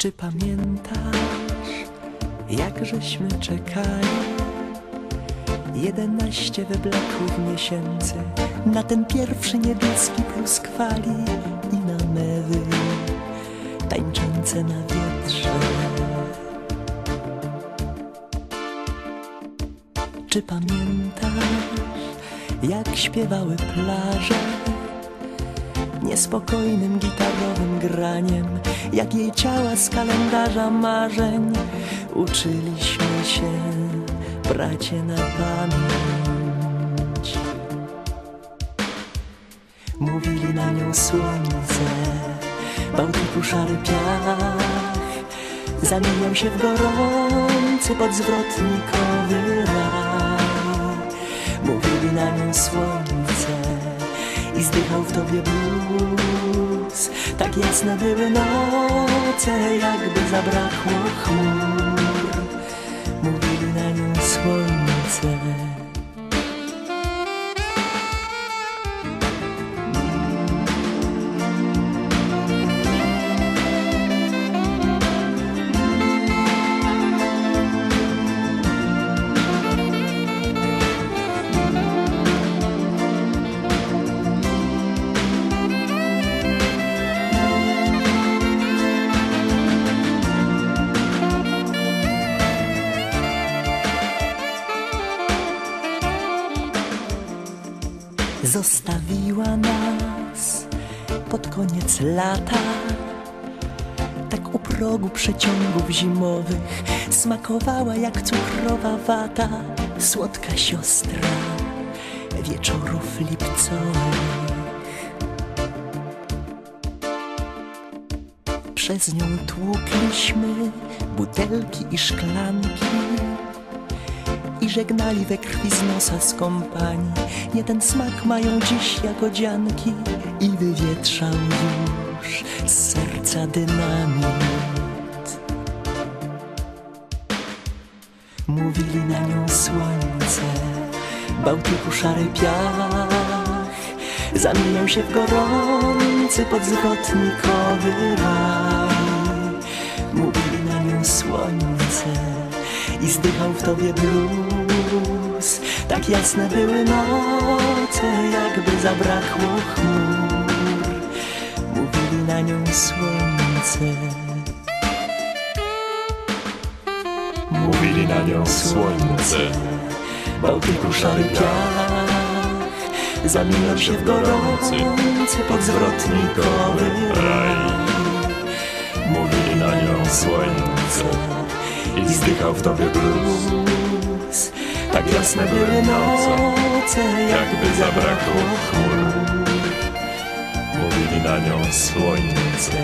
Czy pamiętasz, jak żeśmy czekali? Jedenaście wyblakłych miesięcy na ten pierwszy niebieski pluskwali i na mewy tańczące na wietrze. Czy pamiętasz, jak śpiewały plaże? Niespokojnym gitarowym graniem, jak jej ciała z kalendarza marzeń uczyliśmy się, bracie, na pamięć. Mówili na nią słońce, Bałtyku szary piach, zamieniał się w gorący podzwrotnikowy raj. Mówili na nią słońce i zdychał w tobie blues. Tak jasne były noce, jakby zabrakło chmur. Zostawiła nas pod koniec lata. Tak u progu przeciągów zimowych Smakowała jak cukrowa wata. Słodka siostra wieczorów lipcowych. Przez nią tłukliśmy butelki i szklanki i żegnali we krwi z nosa skąpani. Nie ten smak mają dziś jagodzianki i wywietrzał już z serca dynamit. Mówili na nią słońce, Bałtyku szary piach, zamieniał się w gorący podzwrotnikowy raj. W tobie blues. Tak jasne były noce, jakby zabrakło chmur. Mówili na nią słońce. Mówili na nią słońce, Bałtyku szary piach Zamieniał się w gorący podzwrotnikowy raj. Mówili na nią słońce i zdychał w tobie blues. Tak jasne były noce, Jakby zabrakło chmur. Mówili na nią słońce.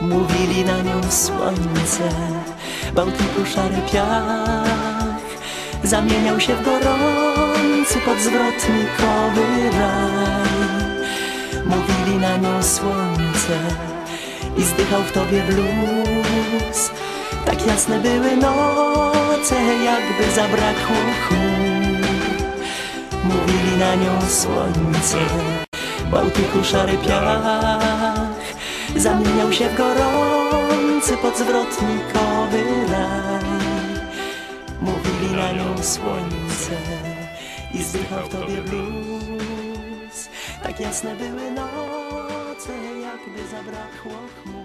Mówili na nią słońce, Bałtyku szary piach Zamieniał się w gorący podzwrotnikowy raj. Mówili na nią słońce i zdychał w tobie blues. Tak jasne były noce, jakby zabrakło chmur Mówili na nią słońce, Bałtyku szary piach. Zamieniał się w gorący podzwrotnikowy raj Mówili na nią słońce i zdychał w tobie blues. Tak jasne były noce, jakby zabrakło chmur